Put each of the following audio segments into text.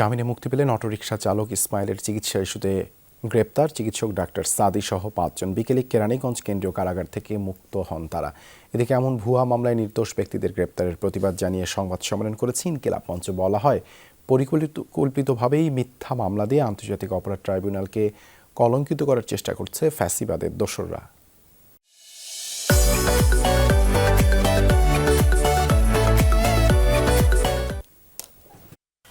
জামিনে মুক্তি পেলেন অটোরিকশা চালক ইসমাইলের চিকিৎসা ইস্যুতে গ্রেপ্তার। চিকিৎসক ডাক্তার সাদি সহ পাঁচজন। বিকেলে কেরানীগঞ্জ কেন্দ্রীয় কারাগার থেকে মুক্ত হন তারা। এদিকে এমন ভুয়া মামলায় নির্দোষ ব্যক্তিদের গ্রেপ্তারের প্রতিবাদ জানিয়ে সংবাদ সম্মেলন করেছে ইনকিলাব মঞ্চ বলা হয়, পরিকল্পিত, কল্পিতভাবেই মিথ্যা মামলা দিয়ে আন্তর্জাতিক অপরাধ ট্রাইব্যুনালকে কলঙ্কিত করার চেষ্টা করছে ফ্যাসিবাদের দোসররা।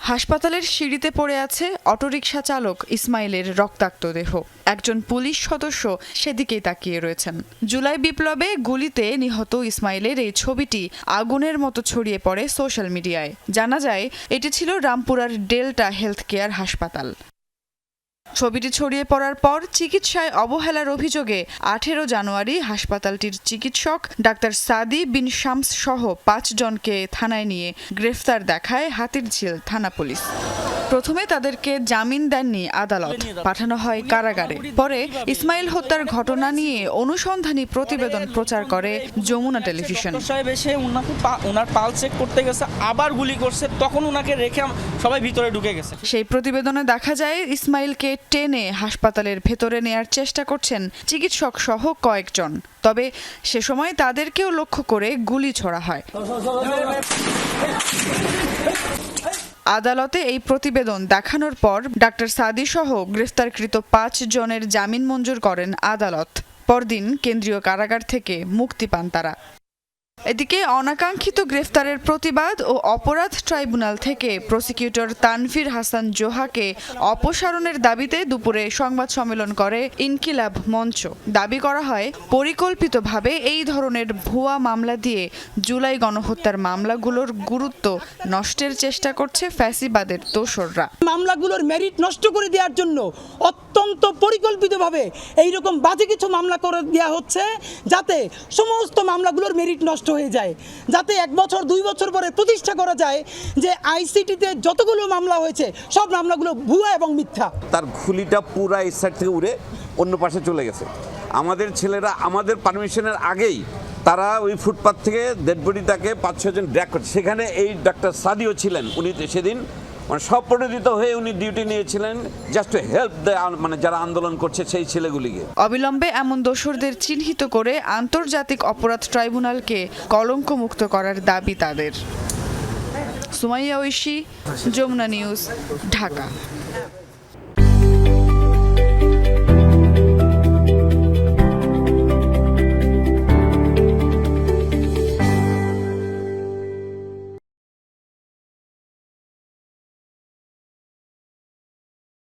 হাসপাতালের সিঁড়িতে পড়ে আছে অটোরিকশা চালক ইসমাইলের রক্তাক্ত দেহ। একজন পুলিশ সদস্য সেদিকেই তাকিয়ে রয়েছেন। জুলাই বিপ্লবে গুলিতে নিহত ইসমাইলের এই ছবিটি আগুনের মতো ছড়িয়ে পড়ে সোশ্যাল মিডিয়ায়। জানা যায়, এটি ছিল রামপুরার ডেল্টা হেলথ কেয়ার হাসপাতাল। ছবিটি ছড়িয়ে পড়ার পর চিকিৎসায় অবহেলার অভিযোগে আঠেরো জানুয়ারি হাসপাতালটির চিকিৎসক ডাক্তার সাদি বিন শামস সহ পাঁচজনকে থানায় নিয়ে গ্রেফতার দেখায় হাতিরঝিল থানা পুলিশ। প্রথমে তাদেরকে জামিন দেননি আদালত। পাঠানো হয় কারাগারে। পরে ইসমাইল হত্যার ঘটনা নিয়ে অনুসন্ধানী প্রতিবেদন প্রচার করে যমুনা টেলিভিশন। সাহেব এসে উনাকে ওনার পাল চেক করতে গেছে আবার গুলি করছে তখন উনাকে রেখে সবাই ভিতরে ঢুকে গেছে। সেই প্রতিবেদনে দেখা যায় ইসমাইলকে টেনে হাসপাতালের ভেতরে নেয়ার চেষ্টা করছেন চিকিৎসক সহ কয়েকজন। তবে সে সময় তাদেরকেও লক্ষ্য করে গুলি ছোড়া হয়। আদালতে এই প্রতিবেদন দেখানোর পর ডাক্তার সাদি সহ গ্রেফতারকৃত পাঁচ জনের জামিন মঞ্জুর করেন আদালত। পরদিন কেন্দ্রীয় কারাগার থেকে মুক্তি পান তারা। এদিকে অনাকাঙ্ক্ষিত গ্রেফতারের প্রতিবাদ ও অপরাধ ট্রাইব্যুনাল থেকে প্রসিকিউটর তানফির হাসান জোহাকে অপসারণের দাবিতে দুপুরে সংবাদ সম্মেলন করে ইনকিলাব মঞ্চ। দাবি করা হয়, পরিকল্পিতভাবে এই ধরনের ভুয়া মামলা দিয়ে জুলাই গণহত্যার মামলাগুলোর গুরুত্ব নষ্টের চেষ্টা করছে ফ্যাসিবাদের দোসররা। মামলাগুলোর মেরিট নষ্ট করে দেওয়ার জন্য অত্যন্ত পরিকল্পিতভাবে এইরকম বাজে কিছু মামলা করে দেওয়া হচ্ছে, যাতে সমস্ত মামলাগুলোর মেরিট নষ্ট হয়ে যায়। যাতে এক বছর, দুই বছর পরে প্রতিষ্ঠা করা যায় যে আইসিটিতে যতগুলো মামলা হয়েছে, সব মামলাগুলো ভুয়া এবং মিথ্যা। তার খুলিটা পুরো এই সাইড থেকে উড়ে অন্য পাশে চলে গেছে। আমাদের ছেলেরা আমাদের পারমিশনের আগেই তারা ওই ফুটপাথ থেকে ডেড বডিটাকে পাঁচ ছজন ড্র্যাক করছে। সেখানে এই ডাক্তার সাদিও ছিলেন, উনি সেদিন মানে স্বপ্রণোদিত হয়ে উনি ডিউটি নিয়েছিলেন জাস্ট টু হেল্প মানে যারা আন্দোলন করছে সেই ছেলেগুলিকে। অবিলম্বে এমন দোসরদের চিহ্নিত করে আন্তর্জাতিক অপরাধ ট্রাইব্যুনালকে কলঙ্কমুক্ত করার দাবি তাদের। সুমাইয়া ঐশী, যমুনা নিউজ, ঢাকা।